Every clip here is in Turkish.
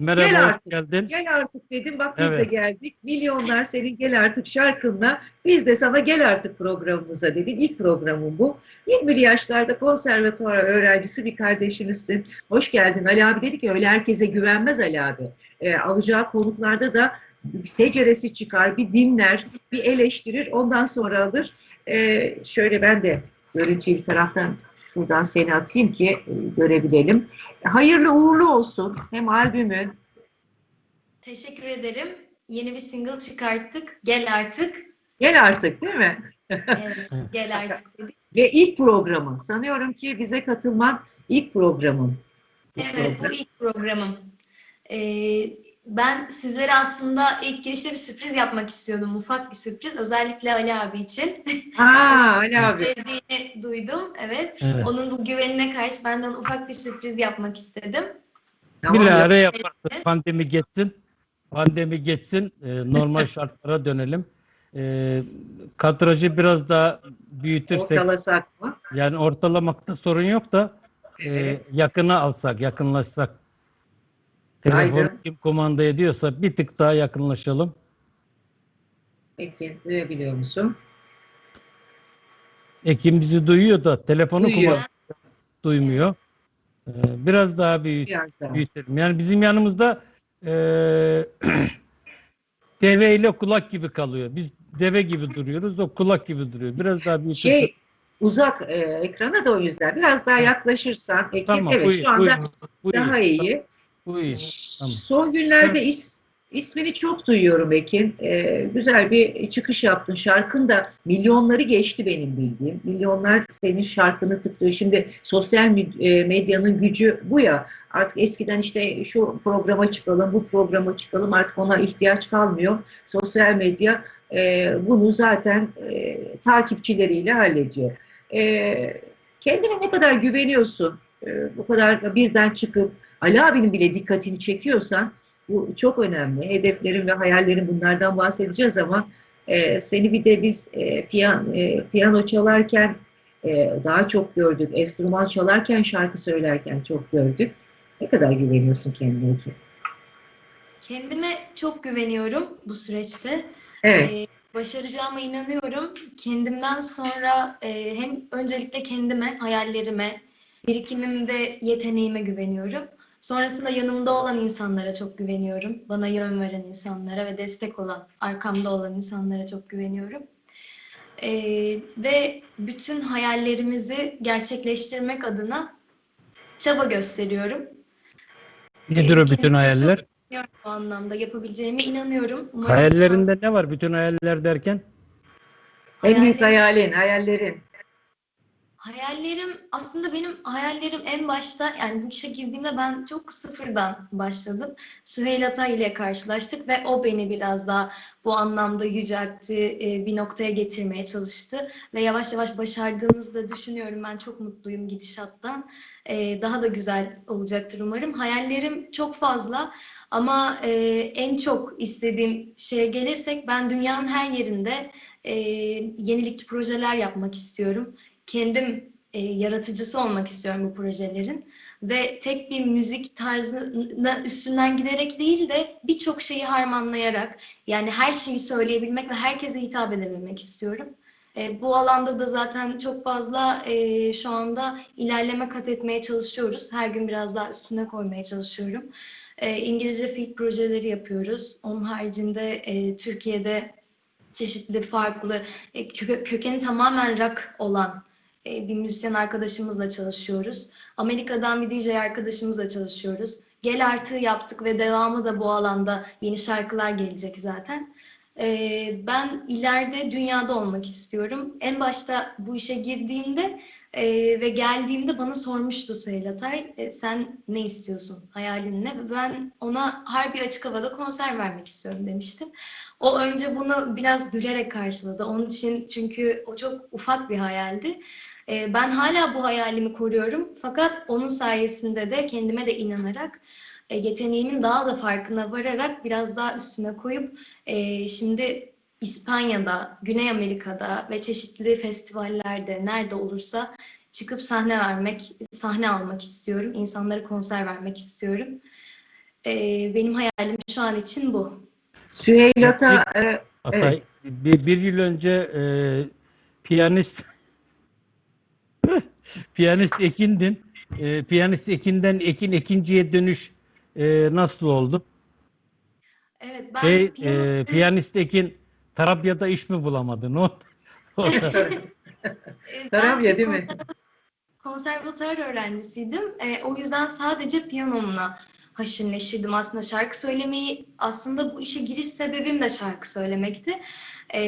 Merhaba, Gel artık. geldin. Gel artık dedim. Bak biz de Evet. geldik. Milyonlar senin gel artık şarkınla. Biz de sana gel artık programımıza dedik. İlk programım bu. 20'li yaşlarda konservatuvar öğrencisi bir kardeşimizsin. Hoş geldin. Ali abi dedi ki öyle herkese güvenmez Ali abi. E, alacağı konuklarda da bir seceresi çıkar, bir dinler, bir eleştirir. Ondan sonra alır. E, şöyle ben de görüntüyü bir taraftan şuradan seni atayım ki e, görebilelim. Hayırlı uğurlu olsun. Hem albümün Teşekkür ederim. Yeni bir single çıkarttık. Gel artık. Gel artık değil mi? Evet, gel artık dedik. Ve ilk programın. Sanıyorum ki bize katılman ilk programın. İlk Evet, program. bu ilk programım. Ee, ben sizlere aslında ilk girişte bir sürpriz yapmak istiyordum. Ufak bir sürpriz. Özellikle Ali abi için. Aa Ali abi. Sevdiğini duydum. Evet. Evet. Onun bu güvenine karşı benden ufak bir sürpriz yapmak istedim. Tamam. Bilahare yaparsın. Pandemi geçsin. Pandemi geçsin. e, normal şartlara dönelim. E, kadrajı biraz daha büyütürsek Ortalasak mı? yani ortalamakta sorun yok da e, Evet. yakına alsak, yakınlaşsak. Telefon Aynen. kim kumanda ediyorsa bir tık daha yakınlaşalım. Peki duyabiliyor musun? Ekim bizi duyuyor da telefonu Duyuyor. kumanda duymuyor. E, biraz daha büyüt, Biraz daha. büyütelim. Yani bizim yanımızda e, deve ile kulak gibi kalıyor. Biz deve gibi duruyoruz, o kulak gibi duruyor. Biraz daha büyütelim. Şey uzak e, ekrana da o yüzden. Biraz daha yaklaşırsan. Ekim, tamam, evet bu iyi, şu anda bu iyi, bu iyi. daha iyi. Bu iyi. Tamam. Son günlerde is, ismini çok duyuyorum Ekin. Ee, güzel bir çıkış yaptın. Şarkın da milyonları geçti benim bildiğim. Milyonlar senin şarkını tıklıyor. Şimdi sosyal e, medyanın gücü bu ya. Artık eskiden işte şu programa çıkalım, bu programa çıkalım. Artık ona ihtiyaç kalmıyor. Sosyal medya e, bunu zaten e, takipçileriyle hallediyor. E, kendine ne kadar güveniyorsun? E, bu kadar birden çıkıp Ali abinin bile dikkatini çekiyorsan bu çok önemli. Hedeflerin ve hayallerin bunlardan bahsedeceğiz ama e, seni bir de biz e, piyan, e, piyano çalarken e, daha çok gördük. Enstrüman çalarken, şarkı söylerken çok gördük. Ne kadar güveniyorsun kendine ki? Kendime çok güveniyorum bu süreçte. Evet. Ee, başaracağıma inanıyorum. Kendimden sonra e, hem öncelikle kendime, hayallerime, birikimim ve yeteneğime güveniyorum. Sonrasında yanımda olan insanlara çok güveniyorum. Bana yön veren insanlara ve destek olan, arkamda olan insanlara çok güveniyorum. Ee, ve bütün hayallerimizi gerçekleştirmek adına çaba gösteriyorum. Nedir o bütün hayaller? Bu anlamda yapabileceğime inanıyorum. Umarım Hayallerinde ne var bütün hayaller derken? En büyük hayalin, hayallerin. Hayallerim aslında benim hayallerim en başta yani bu işe girdiğimde ben çok sıfırdan başladım. Süheyl Atay ile karşılaştık ve o beni biraz daha bu anlamda yüceltti, e, bir noktaya getirmeye çalıştı ve yavaş yavaş başardığımızda düşünüyorum ben çok mutluyum gidişattan. E, Daha da güzel olacaktır umarım. Hayallerim çok fazla ama e, en çok istediğim şeye gelirsek ben dünyanın her yerinde yenilikçi projeler yapmak istiyorum kendim e, yaratıcısı olmak istiyorum bu projelerin ve tek bir müzik tarzına üstünden giderek değil de birçok şeyi harmanlayarak yani her şeyi söyleyebilmek ve herkese hitap edebilmek istiyorum. E, bu alanda da zaten çok fazla e, şu anda ilerleme kat etmeye çalışıyoruz. Her gün biraz daha üstüne koymaya çalışıyorum. E, İngilizce feed projeleri yapıyoruz. Onun haricinde e, Türkiye'de çeşitli farklı e, kö- kökeni tamamen rock olan bir müzisyen arkadaşımızla çalışıyoruz. Amerika'dan bir DJ arkadaşımızla çalışıyoruz. Gel artı yaptık ve devamı da bu alanda yeni şarkılar gelecek zaten. E, ben ileride dünyada olmak istiyorum. En başta bu işe girdiğimde e, ve geldiğimde bana sormuştu Süheyl Atay, e, sen ne istiyorsun, hayalin ne? Ben ona harbi açık havada konser vermek istiyorum demiştim. O önce bunu biraz gülerek karşıladı. Onun için çünkü o çok ufak bir hayaldi. Ee, Ben hala bu hayalimi koruyorum. Fakat onun sayesinde de kendime de inanarak, e, yeteneğimin daha da farkına vararak biraz daha üstüne koyup e, şimdi İspanya'da, Güney Amerika'da ve çeşitli festivallerde nerede olursa çıkıp sahne vermek, sahne almak istiyorum. İnsanlara konser vermek istiyorum. e, benim hayalim şu an için bu. Süheylata e, Atay, bir, bir yıl önce e, piyanist piyanist Ekin'din. E, piyanist Ekin'den Ekin ikinciye dönüş e, nasıl oldu? Evet ben Şey, piyano e, piyanist Ekin Tarabya'da iş mi bulamadı? Ne oldu? Orada. e, ben Tarabya değil mi? konser- Konservatuar öğrencisiydim. E, o yüzden sadece piyanomla haşır neşirdim aslında. Şarkı söylemeyi aslında bu işe giriş sebebim de şarkı söylemekti. E,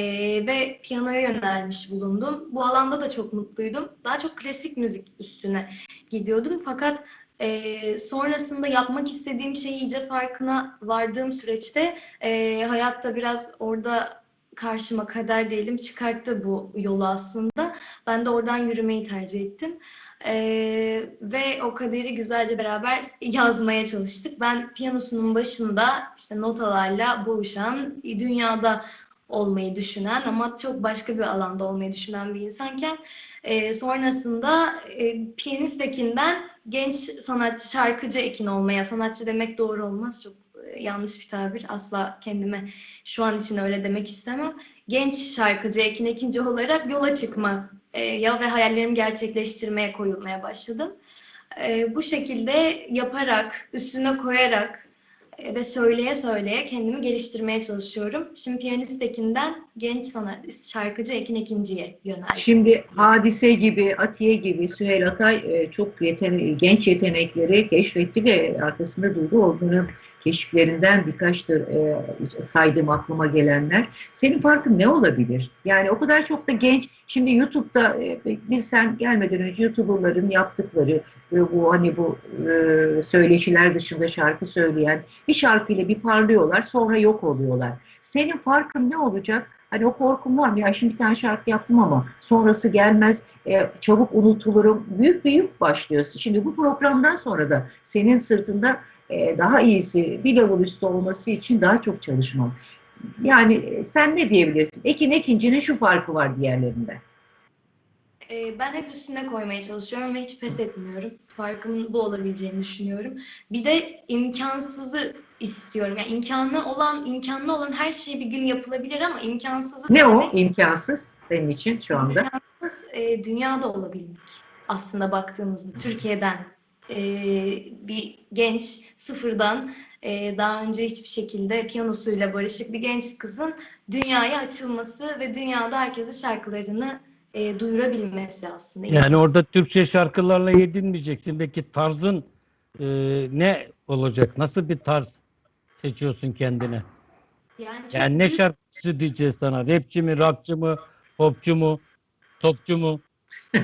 ve piyanoya yönelmiş bulundum. Bu alanda da çok mutluydum. Daha çok klasik müzik üstüne gidiyordum. Fakat e, sonrasında yapmak istediğim şeyi iyice farkına vardığım süreçte e, hayatta biraz orada karşıma kader diyelim çıkarttı bu yolu aslında. Ben de oradan yürümeyi tercih ettim. Ee, ve o kaderi güzelce beraber yazmaya çalıştık. Ben piyanosunun başında işte notalarla boğuşan, dünyada olmayı düşünen ama çok başka bir alanda olmayı düşünen bir insanken e, sonrasında e, piyanist Ekin'den genç sanatçı, şarkıcı Ekin olmaya, sanatçı demek doğru olmaz çok e, yanlış bir tabir. Asla kendime şu an için öyle demek istemem. Genç şarkıcı Ekin Ekinci olarak yola çıkma e, ya ve hayallerimi gerçekleştirmeye koyulmaya başladım. E, bu şekilde yaparak, üstüne koyarak ve söyleye söyleye kendimi geliştirmeye çalışıyorum. Şimdi piyanist Ekin'den genç sanat şarkıcı Ekin Ekinci'ye yöneldim. Şimdi Hadise gibi, Atiye gibi Süheyl Atay e, çok yetene genç yetenekleri keşfetti ve arkasında durdu. Onların keşiflerinden birkaçtır e, saydığım aklıma gelenler. Senin farkın ne olabilir? Yani o kadar çok da genç. Şimdi YouTube'da e, biz sen gelmeden önce YouTuber'ların yaptıkları bu hani bu e, söyleşiler dışında şarkı söyleyen bir şarkıyla bir parlıyorlar sonra yok oluyorlar. Senin farkın ne olacak? Hani o korkum var mı? Ya şimdi bir tane şarkı yaptım ama sonrası gelmez, e, çabuk unutulurum. Büyük bir yük başlıyorsun. Şimdi bu programdan sonra da senin sırtında e, daha iyisi, bir level üstü olması için daha çok çalışman. Yani e, sen ne diyebilirsin? Ekin Ekinci'nin şu farkı var diğerlerinden. Ee, Ben hep üstüne koymaya çalışıyorum ve hiç pes etmiyorum. Farkımın bu olabileceğini düşünüyorum. Bir de imkansızı istiyorum. Yani imkanı olan, imkanlı olan her şey bir gün yapılabilir ama imkansızı Ne o imkansız senin için şu anda? imkansız e, dünyada olabilmek. Aslında baktığımızda Türkiye'den e, bir genç sıfırdan e, daha önce hiçbir şekilde piyanosuyla barışık bir genç kızın dünyaya açılması ve dünyada herkese şarkılarını e, duyurabilmesi aslında. Yani imkansız. orada Türkçe şarkılarla yedinmeyeceksin. Peki tarzın e, ne olacak? Nasıl bir tarz seçiyorsun kendine? yani Yani ne şarkıcı diyeceğiz sana? Rapçi mi, rockçı mı, popçu mu, topçu mu?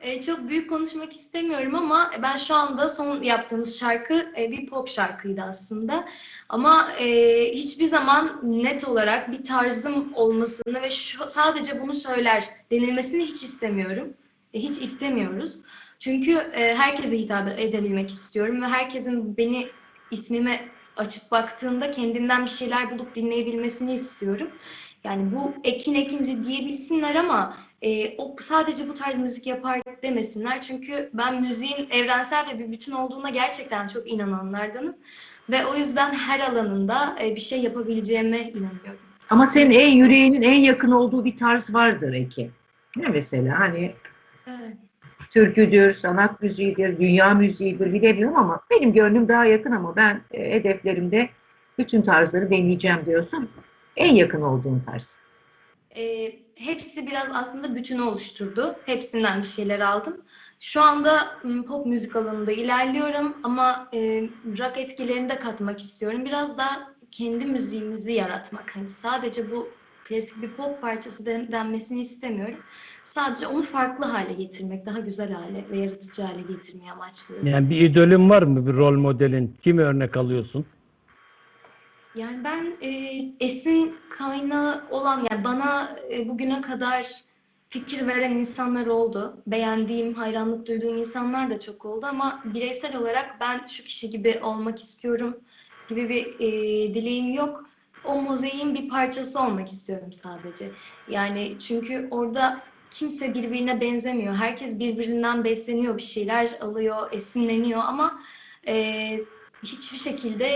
E, çok büyük konuşmak istemiyorum ama ben şu anda son yaptığımız şarkı e, bir pop şarkıydı aslında. Ama e, hiçbir zaman net olarak bir tarzım olmasını ve şu, sadece bunu söyler denilmesini hiç istemiyorum. E, hiç istemiyoruz. Çünkü e, herkese hitap edebilmek istiyorum ve herkesin beni ismime açıp baktığında kendinden bir şeyler bulup dinleyebilmesini istiyorum. Yani bu Ekin Ekinci diyebilsinler ama e, o sadece bu tarz müzik yapar demesinler. Çünkü ben müziğin evrensel ve bir bütün olduğuna gerçekten çok inananlardanım. Ve o yüzden her alanında e, bir şey yapabileceğime inanıyorum. Ama senin en yüreğinin en yakın olduğu bir tarz vardır Ekin. Ne mesela hani Evet. türküdür, sanat müziğidir, dünya müziğidir bilemiyorum ama benim gönlüm daha yakın ama ben e, hedeflerimde bütün tarzları deneyeceğim diyorsun. En yakın olduğun tarz. E, hepsi biraz aslında bütünü oluşturdu. Hepsinden bir şeyler aldım. Şu anda m, pop müzik alanında ilerliyorum ama e, rock etkilerini de katmak istiyorum. Biraz daha kendi müziğimizi yaratmak. Hani sadece bu klasik bir pop parçası den- denmesini istemiyorum. Sadece onu farklı hale getirmek, daha güzel hale ve yaratıcı hale getirmeyi amaçlıyorum. Yani bir idolün var mı, bir rol modelin? Kimi örnek alıyorsun? Yani ben e, esin kaynağı olan yani bana e, bugüne kadar fikir veren insanlar oldu. Beğendiğim, hayranlık duyduğum insanlar da çok oldu ama bireysel olarak ben şu kişi gibi olmak istiyorum gibi bir e, dileğim yok. O mozaiğin bir parçası olmak istiyorum sadece. Yani çünkü orada kimse birbirine benzemiyor. Herkes birbirinden besleniyor, bir şeyler alıyor, esinleniyor ama e, hiçbir şekilde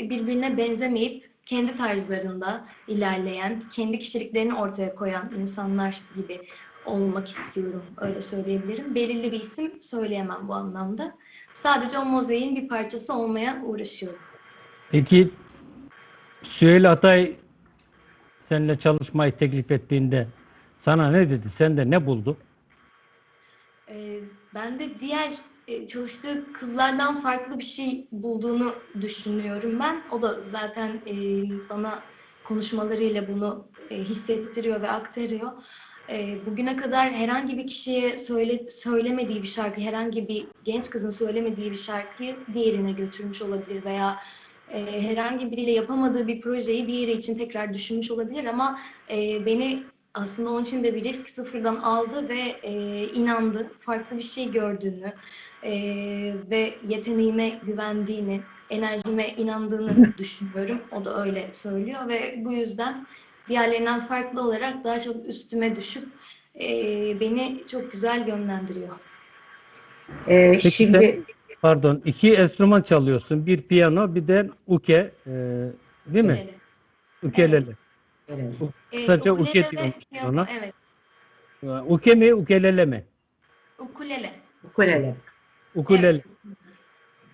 e, birbirine benzemeyip kendi tarzlarında ilerleyen, kendi kişiliklerini ortaya koyan insanlar gibi olmak istiyorum. Öyle söyleyebilirim. Belirli bir isim söyleyemem bu anlamda. Sadece o mozaiğin bir parçası olmaya uğraşıyorum. Peki Süheyl Atay seninle çalışmayı teklif ettiğinde sana ne dedi? Sen de ne buldu? Ee, ben de diğer çalıştığı kızlardan farklı bir şey bulduğunu düşünüyorum ben. O da zaten e, bana konuşmalarıyla bunu e, hissettiriyor ve aktarıyor. E, bugüne kadar herhangi bir kişiye söyle, söylemediği bir şarkı, herhangi bir genç kızın söylemediği bir şarkıyı diğerine götürmüş olabilir veya e, herhangi biriyle yapamadığı bir projeyi diğeri için tekrar düşünmüş olabilir ama e, beni aslında onun için de bir risk sıfırdan aldı ve e, inandı. Farklı bir şey gördüğünü e, ve yeteneğime güvendiğini, enerjime inandığını düşünüyorum. O da öyle söylüyor ve bu yüzden diğerlerinden farklı olarak daha çok üstüme düşüp e, beni çok güzel yönlendiriyor. Ee, Peki şimdi Pardon, iki enstrüman çalıyorsun. Bir piyano, bir de uke. e, değil mi? Ukulele. Ukelele. Evet. E, Kısaca ukulele uke piyano, ona. Evet, Uke mi, ukelele mi? ukulele. ukulele. Ukulele.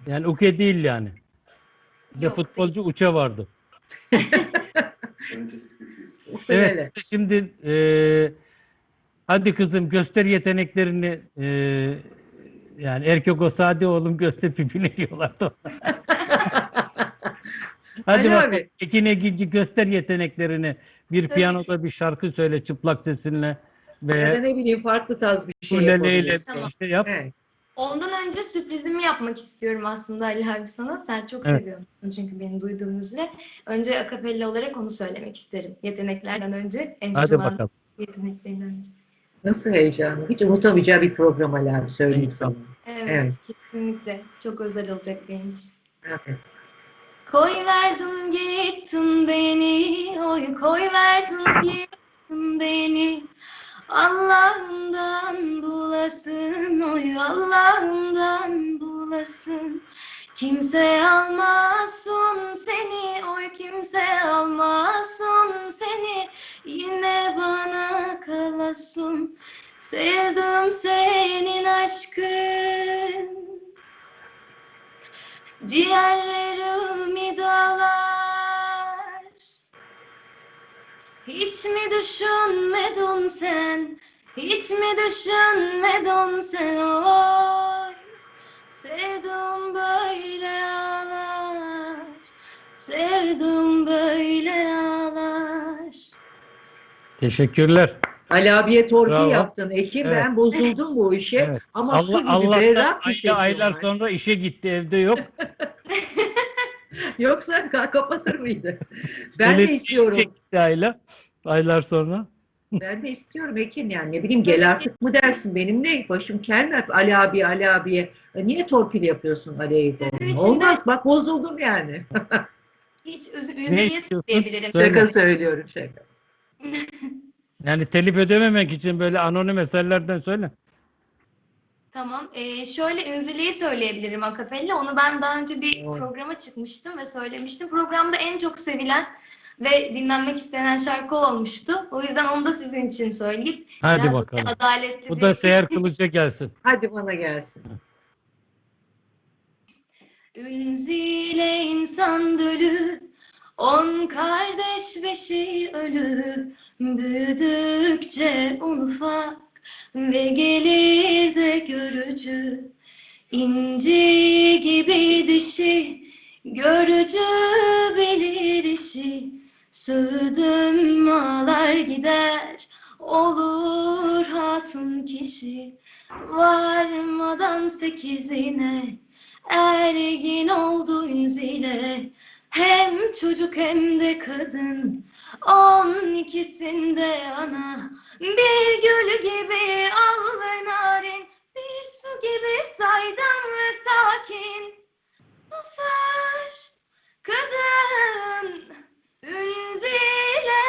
Yani uke değil yani. Bir de Yok, futbolcu uçe vardı. Ukulele. Evet. Şimdi e, hadi kızım göster yeteneklerini e, yani erkek o sade oğlum göster pipini diyorlardı. hadi Ali bakalım. abi. Ekin Ekinci göster yeteneklerini. Bir piyanoda bir şarkı söyle çıplak sesinle Ya da ve ne bileyim farklı tarz bir şey yapabilirsin. Bir şey yap. Evet. Ondan önce sürprizimi yapmak istiyorum aslında Ali abi sana. Sen çok Evet. seviyorsun çünkü beni duyduğun üzere. Önce akapella olarak onu söylemek isterim. Yeteneklerden önce, Hadi enstrüman bakalım. yeteneklerinden önce. Nasıl heyecanlı. Hiç unutamayacağı bir program Ali abi söyleyeyim Evet, sana. Evet, Evet. kesinlikle. Çok özel olacak benim için. Evet. Koy verdin gittin beni, oy koy verdin gittin beni. Allah'ımdan bulasın, oy Allah'ımdan bulasın. Kimse almasın seni, oy kimse almasın seni. Yine bana kalasın, sevdim senin aşkın. Ciğerlerimi dağlar Hiç mi düşünmedin sen Hiç mi düşünmedin sen oy Sevdim böyle ağlar Sevdim böyle ağlar Teşekkürler. Ali abiye torpil Bravo. yaptın. Ekim Evet. ben bozuldum bu işe. Evet. Ama su Allah gibi Allah'tan berrak bir sesim aylar var. sonra işe gitti evde yok. Yoksa ka- kapatır mıydı? ben de istiyorum. ayla, aylar sonra. Ben de istiyorum Ekin yani ne bileyim gel artık mı dersin benim ne başım kel mi Ali abi Ali abiye E, niye torpil yapıyorsun Ali Olmaz bak bozuldum yani. Hiç üz- Ne üzüliye istiyorsun? söyleyebilirim. Söyle. Şaka söylüyorum şaka. Yani telif ödememek için böyle anonim eserlerden söyle. Tamam. Ee, şöyle Ünzili'yi söyleyebilirim akapella. Onu ben daha önce bir Oy. programa çıkmıştım ve söylemiştim. Programda en çok sevilen ve dinlenmek istenen şarkı olmuştu. O yüzden onu da sizin için söyleyip Hadi biraz bakalım. adaletli Bu bir da Seher Kılıç'a gelsin. Hadi bana gelsin. Ünzile insan dölü, on kardeş beşi ölü, büyüdükçe un ufak ve gelir de görücü. İnci gibi dişi, görücü bilir işi, Sövdüm ağlar gider, olur hatun kişi, varmadan sekizine, Ergin oldu ünzile Hem çocuk hem de kadın. On ikisinde ana Bir gül gibi al ve narin Bir su gibi saydam ve sakin Susar kadın Ünzile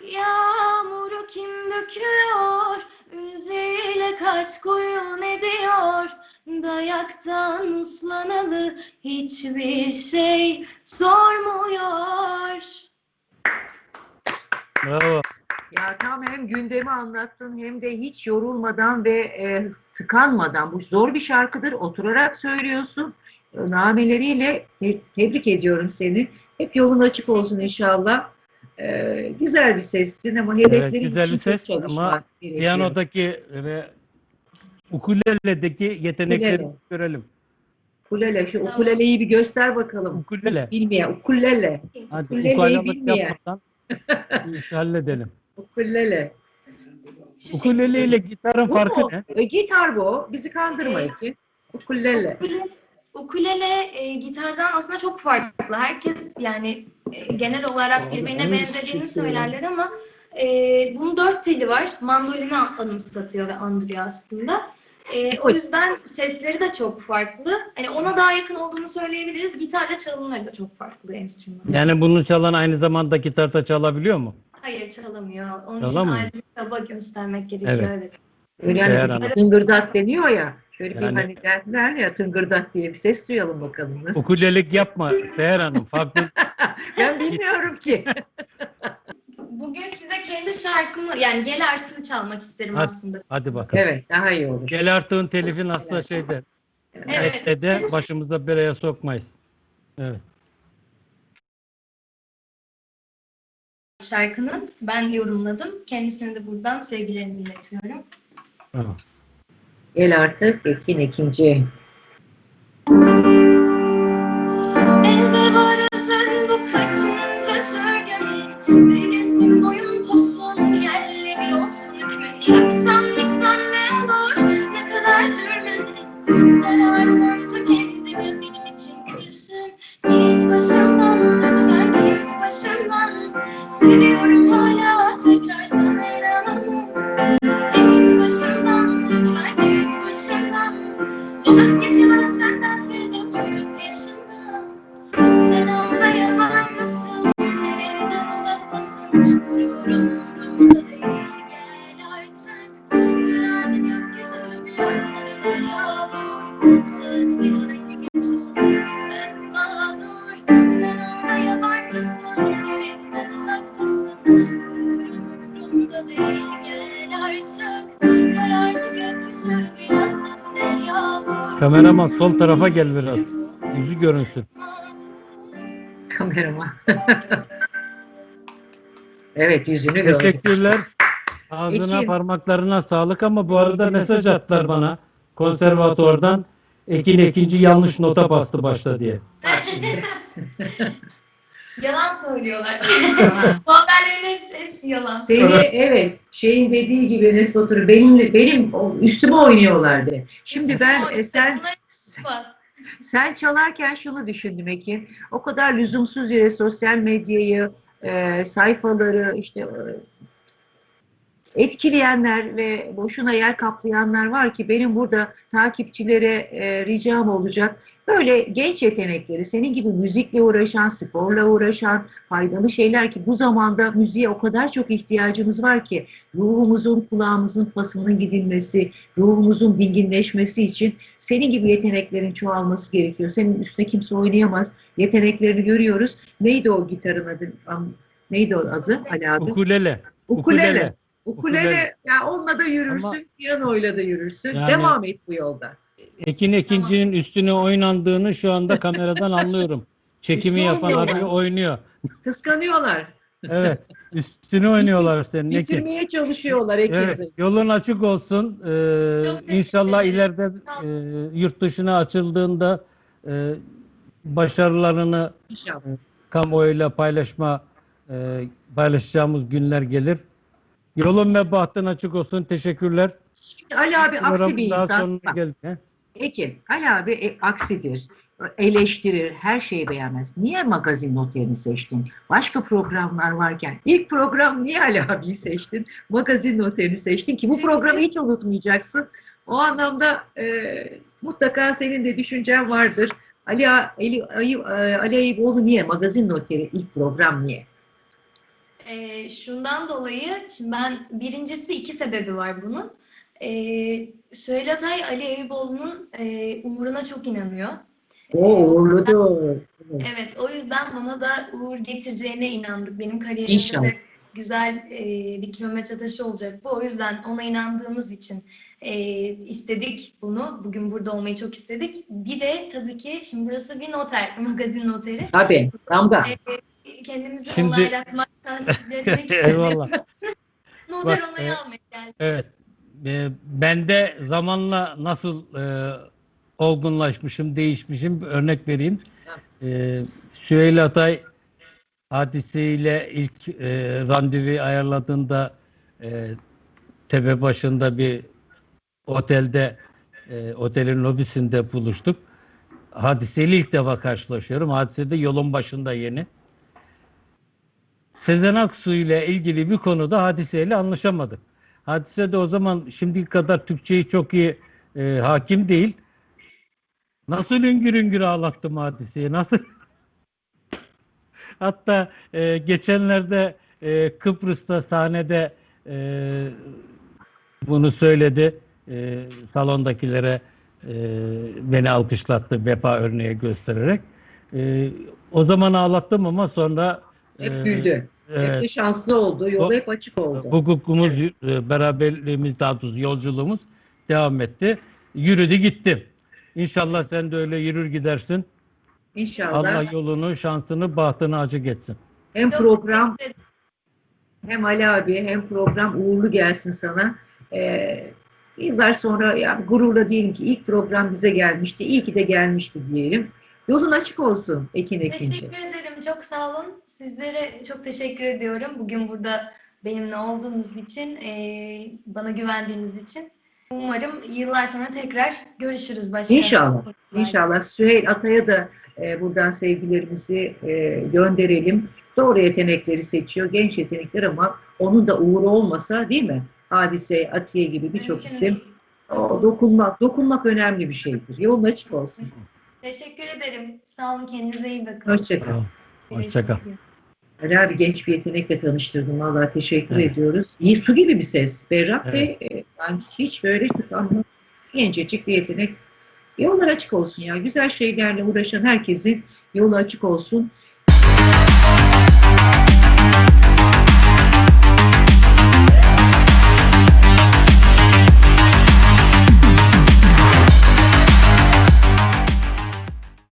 Yağmuru kim döküyor? Ünzile kaç koyun ediyor? Dayak uzaktan uslanalı hiçbir şey sormuyor. Bravo. Ya tam hem gündemi anlattın hem de hiç yorulmadan ve e, tıkanmadan. Bu zor bir şarkıdır. Oturarak söylüyorsun. Nameleriyle te- tebrik ediyorum seni. Hep yolun açık olsun inşallah. E, güzel bir sessin ama hedeflerin güzel için bir ses çok çalışmak ama gerekiyor. Piyanodaki ve ukuleledeki yetenekleri Ukulele. görelim. Ukulele, şu ukuleleyi bir göster bakalım. Ukulele. Bilmeyen, ukulele, Hadi Ukuleleyi bilmeyen. yapmadan bu işi halledelim. ukulele. Ukulele ile gitarın Bu farkı mu? ne? E, gitar bu. Bizi kandırma ki. Ukulele. Ukulele, ukulele e, gitardan aslında çok farklı. Herkes yani e, genel olarak Abi, birbirine en benzediğini söylerler ama e, bunun dört teli var. Mandolini anımsatıyor ve andırıyor aslında. E, o yüzden sesleri de çok farklı. Hani ona daha yakın olduğunu söyleyebiliriz. Gitarla çalımları da çok farklı enstrüman. Yani bunu çalan aynı zamanda gitarda çalabiliyor mu? Hayır çalamıyor. Onun Çalamıyor. için ayrı bir çaba göstermek gerekiyor. Evet. Evet. Hani Hanım. tıngırdak deniyor ya. Şöyle bir Yani- hani derler ya tıngırdak diye bir ses duyalım bakalım nasıl. Ukulelik yapma Seher Hanım. Farklı Ben bilmiyorum ki. Bugün kendi şarkımı yani gel artığı çalmak isterim Hadi. aslında. Hadi bakalım. evet daha iyi olur. Gel artığın telifin aslında şeyde. Evet. De başımıza belaya sokmayız. Evet. şarkının ben yorumladım. Kendisine de buradan sevgilerimi iletiyorum. Tamam. Gel artık Ekin ikinci. Türlün Zararının tükendi benim için külsün Git başımdan lütfen git başımdan. Seviyorum sol tarafa gel biraz. Yüzü görünsün. Kameraman. evet yüzünü gördüm. Teşekkürler. Ağzına Ekin. parmaklarına sağlık ama bu arada mesaj attılar bana konservatuvardan. Ekin ikinci yanlış nota bastı başta diye. Yalan söylüyorlar. Bu haberlerin hepsi, hepsi yalan. Seni evet şeyin dediği gibi Enes Batur'u benim, benim o- üstüme oynuyorlardı. Şimdi ben e, sen Bunlar ispat. Sen çalarken şunu düşündüm Ekin. O kadar lüzumsuz yere sosyal medyayı, e, sayfaları işte e, etkileyenler ve boşuna yer kaplayanlar var ki benim burada takipçilere e, ricam olacak. Böyle genç yetenekleri, senin gibi müzikle uğraşan, sporla uğraşan, faydalı şeyler ki bu zamanda müziğe o kadar çok ihtiyacımız var ki ruhumuzun, kulağımızın pasının gidilmesi, ruhumuzun dinginleşmesi için senin gibi yeteneklerin çoğalması gerekiyor. Senin üstüne kimse oynayamaz. Yeteneklerini görüyoruz. Neydi o gitarın adı? Neydi o adı Ali abi? Ukulele. Ukulele. ukulele. Ukulele. Ukulele. Ya onunla da yürürsün, Ama- piyanoyla da yürürsün. Yani- Devam et bu yolda. Ekin ikincinin üstüne oynandığını şu anda kameradan anlıyorum. Çekimi Üstüne yapan oynuyorlar. abi oynuyor. Kıskanıyorlar. Evet. Üstüne oynuyorlar senin Ekin. Bitirmeye çalışıyorlar herkesi. Evet, yolun açık olsun. Ee, inşallah ileride e, yurt dışına açıldığında e, başarılarını İnşallah. kamuoyuyla paylaşma e, paylaşacağımız günler gelir. Yolun ve bahtın açık olsun. Teşekkürler. Şimdi Ali abi aksi bir daha insan. Bak, geldik, he? Ekin, Ali abi e, aksidir, eleştirir, her şeyi beğenmez. Niye magazin noterini seçtin? Başka programlar varken ilk program niye Ali abiyi seçtin? Magazin noterini seçtin ki bu Çünkü- programı hiç unutmayacaksın. O anlamda e, mutlaka senin de düşüncen vardır. Ali, Ali, Ayı- e, Ali Ayıboğlu niye? Magazin noteri ilk program niye? Ee, şundan dolayı, şimdi ben birincisi iki sebebi var bunun. E, Süheyl Atay Ali Eyüboğlu'nun e, uğruna çok inanıyor. O uğurludur. Evet, o yüzden bana da uğur getireceğine inandık. Benim kariyerimde İnşallah. de güzel e, bir kilometre taşı olacak bu. O yüzden ona inandığımız için e, istedik bunu. Bugün burada olmayı çok istedik. Bir de tabii ki şimdi burası bir noter, magazin noteri. Tabii. Damga. Kendimizi Şimdi- olaylatmak, tasdik etmek Eyvallah. noter Bak, onayı e, almaya geldik. Evet. E, ben de zamanla nasıl e, olgunlaşmışım, değişmişim bir örnek vereyim. E, Süheyl Atay hadisiyle ilk e, randevu ayarladığında e, tepe başında bir otelde e, otelin lobisinde buluştuk. Hadiseyle ilk defa karşılaşıyorum. Hadise de yolun başında yeni. Sezen Aksu ile ilgili bir konuda hadiseyle anlaşamadık. Hadise de o zaman şimdiki kadar Türkçeyi çok iyi e, hakim değil. Nasıl üngür üngür ağlattım hadiseyi, nasıl? Hatta e, geçenlerde e, Kıbrıs'ta sahnede e, bunu söyledi. E, salondakilere e, beni alkışlattı vefa örneği göstererek. E, o zaman ağlattım ama sonra Hep e, güldü. Hep evet, de şanslı oldu. Yolu O- hep açık oldu. hukukumuz, e, beraberliğimiz daha doğrusu yolculuğumuz devam etti. Yürüdü gittim. İnşallah sen de öyle yürür gidersin. İnşallah. Allah yolunu, şansını, bahtını açık etsin. Hem program hem Ali abi hem program uğurlu gelsin sana. Ee, yıllar sonra yani gururla diyelim ki ilk program bize gelmişti. İyi ki de gelmişti diyelim. Yolun açık olsun Ekin Ekinci. Teşekkür ederim. Çok sağ olun. Sizlere çok teşekkür ediyorum. Bugün burada benimle olduğunuz için, bana güvendiğiniz için. Umarım yıllar sonra tekrar görüşürüz başka. İnşallah. İnşallah Süheyl Atay'a da buradan sevgilerimizi gönderelim. Doğru yetenekleri seçiyor, genç yetenekler ama onun da uğru olmasa değil mi? Hadise, Atiye gibi birçok isim. O, dokunmak, dokunmak önemli bir şeydir. Yolun açık olsun. Teşekkür ederim. Sağ olun. Kendinize iyi bakın. Hoşçakal. Hoşça kal. Görüşmek üzere. Ali abi genç bir yetenekle tanıştırdım. Vallahi teşekkür Evet. ediyoruz. İyi su gibi bir ses. Berrak Evet. Bey e, yani hiç böyle tıkanma. Gencecik bir yetenek. Yollar açık olsun ya. Güzel şeylerle uğraşan herkesin yolu açık olsun.